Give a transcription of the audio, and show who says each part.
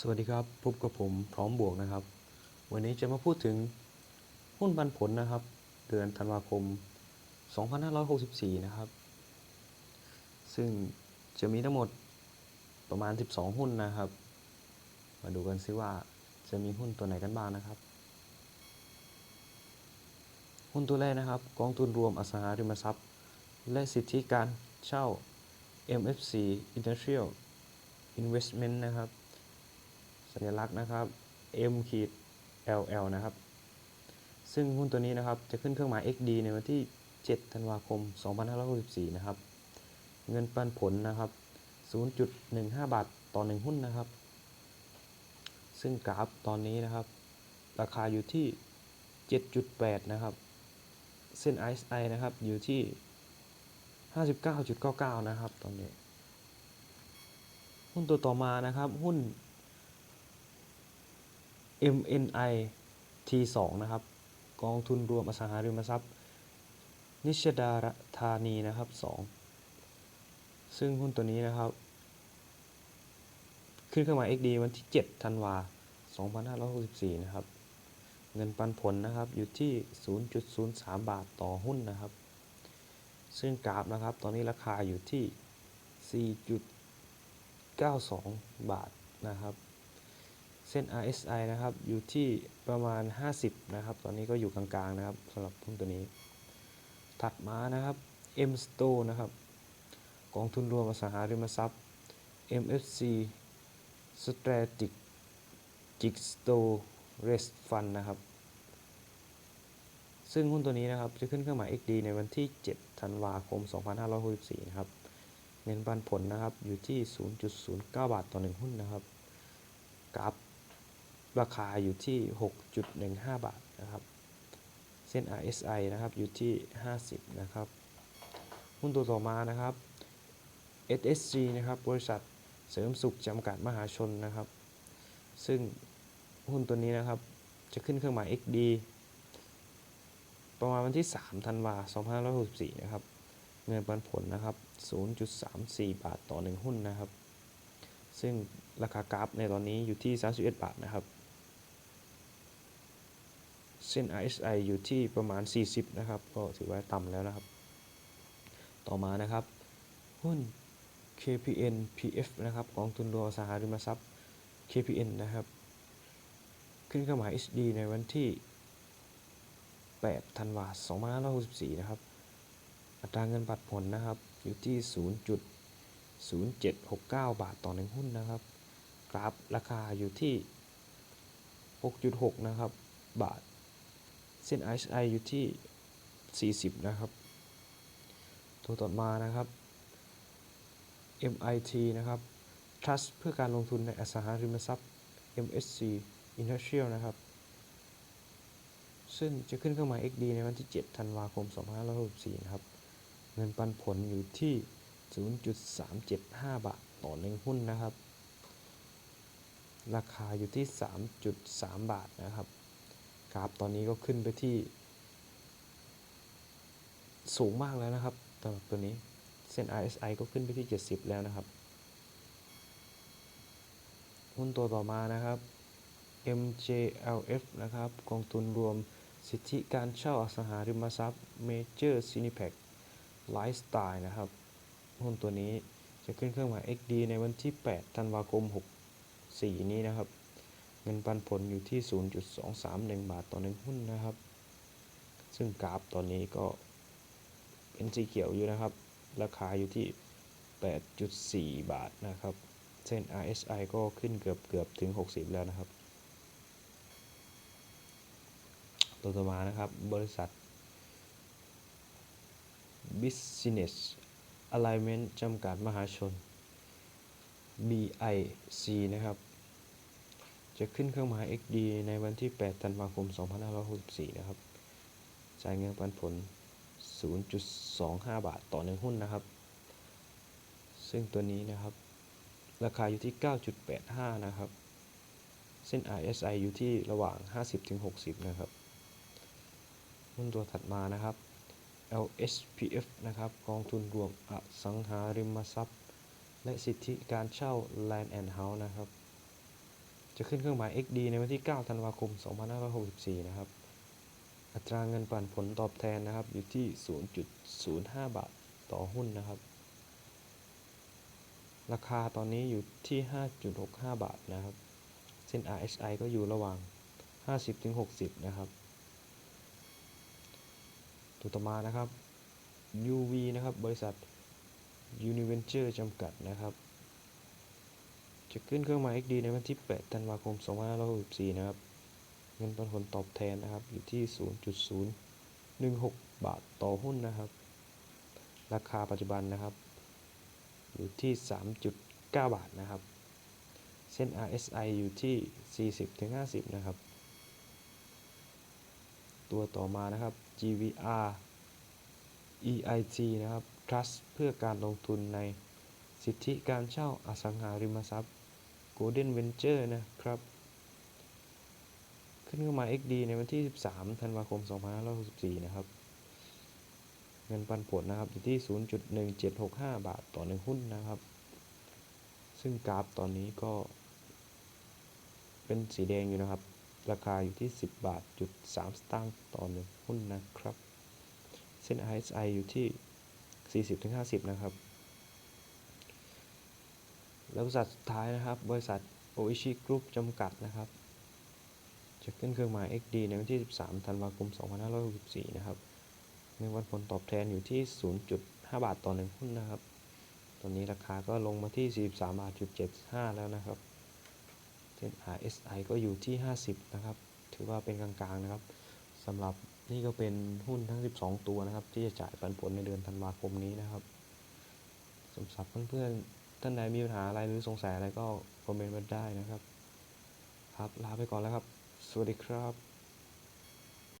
Speaker 1: สวัสดีครับพบกับผมพร้อมบวกนะครับ วันนี้จะมาพูดถึงหุ้นปันผลนะครับ เดือนธันวาคม 2564 นะครับ ซึ่งจะมีทั้งหมดประมาณ 12 หุ้นนะครับ มาดูกันซิว่าจะมีหุ้นตัวไหนกันบ้างนะครับ หุ้นตัวแรกนะครับ กองทุนรวมอสังหาริมทรัพย์ และสิทธิการเช่า MFC Industrial Investment นะครับ สัญลักษณ์นะครับ M ขีด LL นะครับ ซึ่งหุ้นตัวนี้นะครับจะขึ้นเครื่องหมาย XD ในวันที่ 7 ธันวาคม 2564 นะครับ เงินปันผลนะครับ 0.15 บาทต่อ 1 หุ้นนะครับ ซึ่งกราฟตอนนี้นะครับ ราคาอยู่ที่ 7.8 นะครับ เส้น RSI นะครับอยู่ที่ 59.99 นะครับตอนนี้ หุ้นตัวต่อมานะครับหุ้น MNI T2 นะครับ กองทุนรวมอสังหาริมทรัพย์ นิชดาธานีนะครับ 2 ซึ่งหุ้นตัวนี้นะครับ ขึ้นเครื่องหมาย XD วันที่ 7 ธันวา 2564 นะครับ เงินปันผลนะครับอยู่ที่ 0.03 บาทต่อหุ้นนะครับ ซึ่งกราฟนะครับ ตอนนี้ราคาอยู่ที่ 4.92 บาทนะครับ ส้น RSI นะครับ อยู่ที่ประมาณ 50 นะครับ ตอนนี้ก็อยู่กลางๆนะครับสำหรับหุ้นตัวนี้ ถัดมานะครับ M Store นะครับ กองทุนรวมอสังหาริมทรัพย์ MFC Strategic Storage Fund นะครับ ซึ่งหุ้นตัวนี้นะครับ จะขึ้นเครื่องหมาย XD ในวันที่ 7 ธันวาคม 2564 นะครับ เงินปันผลนะครับ อยู่ที่ 0.09 บาทต่อ 1 หุ้นนะครับกราฟ ราคาอยู่ที่ 6.15 บาทนะครับ เส้น RSI นะครับอยู่ที่ 50 นะครับ หุ้นตัวต่อมานะครับ SSG นะครับบริษัทเสริมสุขจำกัดมหาชนนะครับ ซึ่งหุ้นตัวนี้นะครับจะขึ้นเครื่องหมาย XD ประมาณวันที่ 3 ธันวา2564 นะครับ เงินปันผลนะครับ 0.34 บาทต่อ 1 หุ้นนะครับ ซึ่งราคากราฟในตอนนี้อยู่ที่ 31 บาทนะครับ เส้น RSI อยู่ที่ประมาณ 40 นะครับ ก็ถือว่าต่ำแล้วนะครับ ต่อมานะครับ หุ้น KPN PF นะครับกองทุนรวมอสังหาริมทรัพย์ KPN นะครับ ขึ้นเครื่องหมาย HD ในวันที่8ธันวาคม2564 นะครับ อัตราเงินปันผลนะครับ อยู่ที่ 0.0769 บาทต่อ1หุ้นนะครับ กราฟราคาอยู่ที่ 6.6 นะครับ บาท เส้น RSI อยู่ที่ 40 นะครับ ตัวต่อมานะครับ MIT นะครับ Trust เพื่อการลงทุนในอสังหาริมทรัพย์ MSC Industrial นะครับ ซึ่งจะขึ้นเครื่องหมาย XD ในวันที่ 7 ธันวาคม 2564 นะครับ เงินปันผลอยู่ที่ 0.375 บาทต่อ1หุ้นนะครับ ราคาอยู่ที่ 3.3 บาทนะครับ กราฟตอนนี้ก็ขึ้นไปที่ สูงมากแล้วนะครับสำหรับตัวนี้เส้น RSI ก็ขึ้นไปที่ 70 แล้วนะครับ หุ้นตัวต่อมานะครับ MJLF นะครับ กองทุนรวมสิทธิการเช่าอสังหาริมทรัพย์ Major Cinepac Lifestyle นะครับ หุ้นตัวนี้จะขึ้นเครื่องหมาย XD ในวันที่ 8 ธันวาคม 64 นี้นะครับ เงินปันผลอยู่ที่ 0.231 บาทต่อ1หุ้นนะครับ ซึ่งกราฟตอนนี้ก็เป็นสีเขียวอยู่นะครับ ราคาอยู่ที่ 8.4 บาทนะครับ เส้น RSI ก็ขึ้นเกือบเกือบถึง 60 แล้วนะครับ ตัวต่อมานะครับ บริษัท Business Alignment จำกัดมหาชน BIC นะครับ จะขึ้นเครื่องหมาย XD ในวันที่ 8 ธันวาคม 2564 นะครับ จ่ายเงินปันผล 0.25 บาทต่อ1หุ้นนะครับ ซึ่งตัวนี้นะครับ ราคาอยู่ที่ 9.85 นะครับ เส้น RSI อยู่ที่ระหว่าง 50-60 นะครับ หุ้นตัวถัดมานะครับ LSPF นะครับ กองทุนรวมอสังหาริมทรัพย์ และสิทธิการเช่า Land and House นะครับ จะขึ้นเครื่องหมาย XD ในวันที่ 9 ธันวาคม 2564 นะครับ อัตราเงินปันผลตอบแทนนะครับ อยู่ที่ 0.05 บาทต่อหุ้นนะครับ ราคาตอนนี้อยู่ที่ 5.65 บาทนะครับ เส้น RSI ก็อยู่ระหว่าง 50-60 นะครับ ตัวต่อมานะครับ UV นะครับ บริษัท Univenture จำกัดนะครับ จะขึ้นเครื่องหมาย XD ในวันที่ 8 ธันวาคม 2564 นะครับ เงินปันผลตอบแทนนะครับ อยู่ที่ 0.016 บาทต่อหุ้นนะครับ ราคาปัจจุบันนะครับ อยู่ที่ 3.9 บาทนะครับ เส้น RSI อยู่ที่ 40-50 นะครับ ตัวต่อมานะครับ GVR EIG นะครับ Trust เพื่อการลงทุนในสิทธิการเช่าอสังหาริมทรัพย์ Golden Venture นะครับขึ้นเข้ามา XD ในวันที่ 13 ธันวาคม 2564 นะครับ เงินปันผลนะครับอยู่ที่ 0.1765 บาทต่อหนึ่งหุ้นนะครับ ซึ่งกราฟตอนนี้ก็ เป็นสีแดงอยู่นะครับ ราคาอยู่ที่ 10 บาทจุด3สตางค์ต่อหนึ่งหุ้นนะครับ เส้น RSI อยู่ที่ 40-50 นะครับ แล้วบริษัทสุดท้ายนะครับ บริษัทโออิชิกรุ๊ปจำกัดนะครับจะขึ้นเครื่องหมาย XD ในวันที่ 13 ธันวาคม 2564 นะครับเงินปันผลตอบแทนอยู่ที่ 0.5 บาทต่อหนึ่งหุ้นนะครับ ตอนนี้ราคาก็ลงมาที่ 43บาท75 แล้วนะครับเส้น RSI ก็อยู่ที่ 50 นะครับ ถือว่าเป็นกลางๆนะครับสำหรับนี่ก็เป็นหุ้นทั้ง 12 ตัวนะครับ ที่จะจ่ายปันผลในเดือนธันวาคมนี้นะครับสำหรับเพื่อนๆ ท่านใดมีปัญหาอะไรหรือสงสัยอะไรก็คอมเมนต์มาได้นะครับ ครับลาไปก่อนแล้วครับ สวัสดีครับ